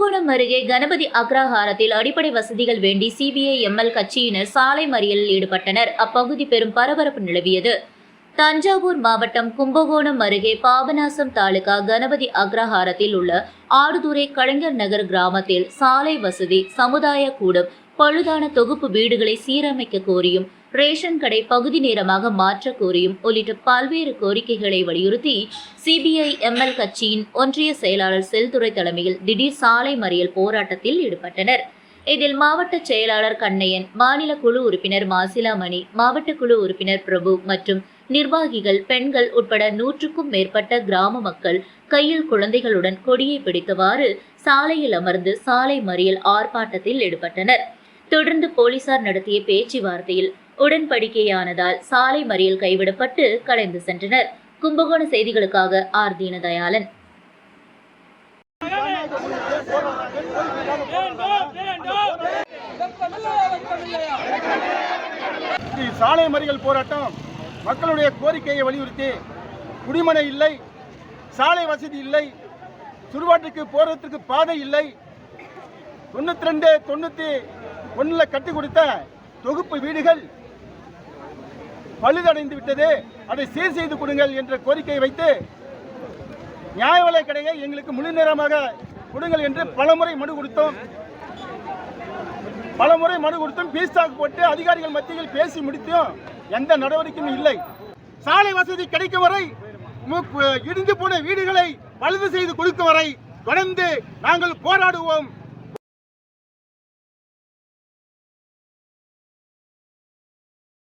கும்பகோணம் அருகே கணபதி அக்ரஹாரத்தில் அடிப்படை வசதிகள் வேண்டி சிபிஐ எம்எல் கட்சியினர் சாலை மறியலில் ஈடுபட்டனர். அப்பகுதி பெரும் பரபரப்பு நிலவியது. தஞ்சாவூர் மாவட்டம் கும்பகோணம் அருகே பாபநாசம் தாலுகா கணபதி அக்ரஹாரத்தில் உள்ள ஆடுதுறை கலைஞர் நகர் கிராமத்தில் சாலை வசதி சமுதாய கூடம் பழுதான தொகுப்பு வீடுகளை சீரமைக்க கோரியும் ரேஷன் கடை பகுதி நேரமாக மாற்ற கோரியும் உள்ளிட்ட பல்வேறு கோரிக்கைகளை வலியுறுத்தி சிபிஐ எம்எல் கட்சியின் ஒன்றிய செயலாளர் செல்துறை தலைமையில் திடீர் சாலை மறியல் போராட்டத்தில் ஈடுபட்டனர். இதில் மாவட்ட செயலாளர் கண்ணையன் மாநில குழு உறுப்பினர் மாசிலாமணி மாவட்ட குழு உறுப்பினர் பிரபு மற்றும் நிர்வாகிகள் பெண்கள் உட்பட நூற்றுக்கும் மேற்பட்ட கிராம மக்கள் கையில் குழந்தைகளுடன் கொடியை பிடித்தவாறு சாலையில் அமர்ந்து சாலை மறியல் ஆர்ப்பாட்டத்தில் ஈடுபட்டனர். தொடர்ந்து போலீசார் நடத்திய பேச்சுவார்த்தையில் உடன்படிக்கையானதால் சாலை மறியல் கைவிடப்பட்டு கலைந்து சென்றனர். கும்பகோண செய்திகளுக்காக ஆர் தீனதயாளன். சாலை மறியல் போராட்டம் மக்களுடைய கோரிக்கையை வலியுறுத்தி குடிமனை இல்லை சாலை வசதி இல்லை சுடுபாட்டுக்கு போறதுக்கு பாதை இல்லை தொண்ணூத்தி ரெண்டு தொண்ணூத்தி ஒன்றில் கட்டி கொடுத்த தொகுப்பு வீடுகள் பழுதடைந்து விட்டது. அதை சீர் செய்து கொடுங்கள் என்ற கோரிக்கை வைத்து நியாய விலை கடையை எங்களுக்கு முழு நேரமாக கொடுங்கள் என்று பலமுறை மனு கொடுத்தோம். பலமுறை மனு கொடுத்தும் பீஸ்டாக் போட்டு அதிகாரிகள் மத்தியில் பேசி முடித்தும். எந்த நடவடிக்கையும் இல்லை. சாலை வசதி கிடைக்கும் வரை இடிந்து போன வீடுகளை பழுது செய்து கொடுக்கும் வரை தொடர்ந்து நாங்கள் போராடுவோம்.